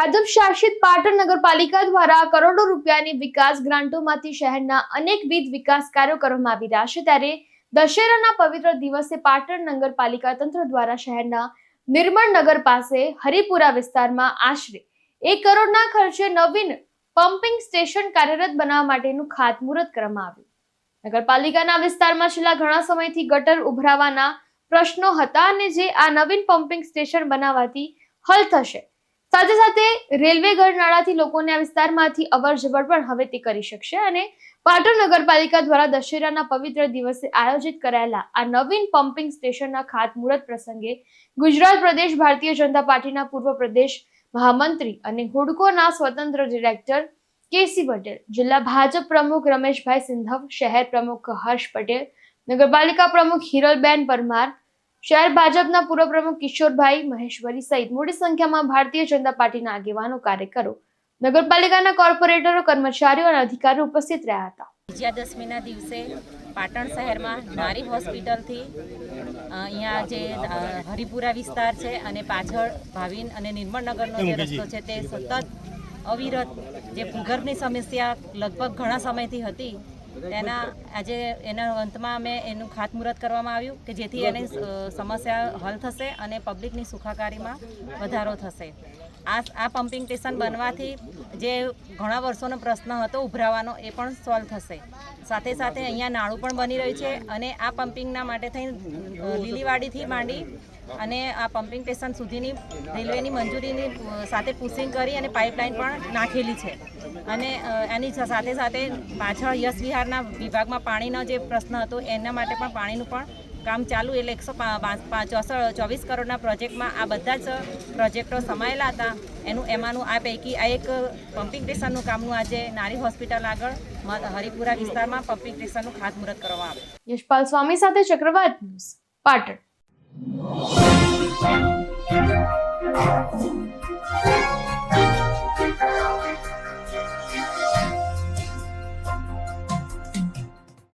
ભાજપ શાસિત પાટણ નગરપાલિકા દ્વારા કરોડો રૂપિયાની વિકાસ ગ્રાન્ટોમાંથી શહેરના અનેકવિધ વિકાસ કાર્યો કરવામાં આવી રહ્યા છે. ત્યારે દશેરાના પવિત્ર દિવસે પાટણ નગરપાલિકા તંત્ર દ્વારા શહેરના નિર્મળ નગર પાસે હરિપુરા વિસ્તારમાં આશરે એક કરોડના ખર્ચે નવીન પમ્પિંગ સ્ટેશન કાર્યરત બનાવવા માટેનું ખાતમુહૂર્ત કરવામાં આવ્યું. નગરપાલિકાના વિસ્તારમાં છેલ્લા ઘણા સમયથી ગટર ઉભરાવાના પ્રશ્નો હતા અને જે આ નવીન પમ્પિંગ સ્ટેશન બનાવવાથી હલ થશે. સાથે સાથે રેલવે ગરનાળાથી લોકોને આ વિસ્તારમાંથી અવર જવર પણ હવે તે કરી શકશે અને પાટણ નગરપાલિકા દ્વારા દશેરાના પવિત્ર દિવસે આયોજિત કરાયેલા આ નવીન પમ્પિંગ સ્ટેશનના ખાતમુહૂર્ત પ્રસંગે ગુજરાત પ્રદેશ ભારતીય જનતા પાર્ટીના પૂર્વ પ્રદેશ મહામંત્રી અને હુડકોના સ્વતંત્ર ડિરેક્ટર કેસી પટેલ, જિલ્લા ભાજપ પ્રમુખ રમેશભાઈ સિંધવ, શહેર પ્રમુખ હર્ષ પટેલ, નગરપાલિકા પ્રમુખ હિરલબેન પરમાર શહેર ભાજપના પૂર્વ પ્રમુખ કિશોરભાઈ મહેશ્વરી સહિત મોટી સંખ્યામાં ભારતીય જનતા પાર્ટીના આગેવાનો કાર્યકરો નગરપાલિકાના કોર્પોરેટરો કર્મચારીઓ અને અધિકારીઓ ઉપસ્થિત રહ્યા હતા. વિજયાદશમીના દિવસે પાટણ શહેરમાં નારી હોસ્પિટલથી અહીંયા જે હરિપુરા વિસ્તાર છે અને પાછળ ભાવિન અને નિર્મળનગરનો જે. રસ્તો છે તે સતત અવિરત જે ભૂગર્ભની સમસ્યા લગભગ ઘણા સમયથી હતી તેના આજે એના અંતમાં અમે એનું ખાતમુહૂર્ત કરવામાં આવ્યું કે જેથી એની સમસ્યા હલ થશે અને પબ્લિકની સુખાકારીમાં વધારો થશે. આ આ પમ્પિંગ સ્ટેશન બનવાથી જે ઘણા વર્ષોનો પ્રશ્ન હતો ઉભરાવાનો એ પણ સોલ્વ થશે. સાથે સાથે અહીંયા નાળું પણ બની રહ્યું છે અને આ પમ્પિંગના માટે થઈને લીલીવાડીથી માંડી અને આ પમ્પિંગ સ્ટેશન સુધીની રેલવેની મંજૂરીની સાથે પુશિંગ કરી અને પાઇપલાઇન પણ નાખેલી છે. અને એની સાથે સાથે પાછળ યશ વિહારના વિભાગમાં પાણીનો જે પ્રશ્ન હતો, એના માટે પણ પાણીનું પણ કામ ચાલુ. એટલે એકસો ચોવીસ કરોડના પ્રોજેક્ટમાં આ બધા જ પ્રોજેક્ટો સમાયેલા હતા. એનું, એમાંનું આ પૈકી આ એક પમ્પિંગ સ્ટેશનનું કામનું આજે નારી હોસ્પિટલ આગળ હરિપુરા વિસ્તારમાં પમ્પિંગ સ્ટેશનનું ખાતમુહૂર્ત કરવામાં આવ્યું. યશપાલ સ્વામી સાથે ચક્રવાત પાટણ. Thank you.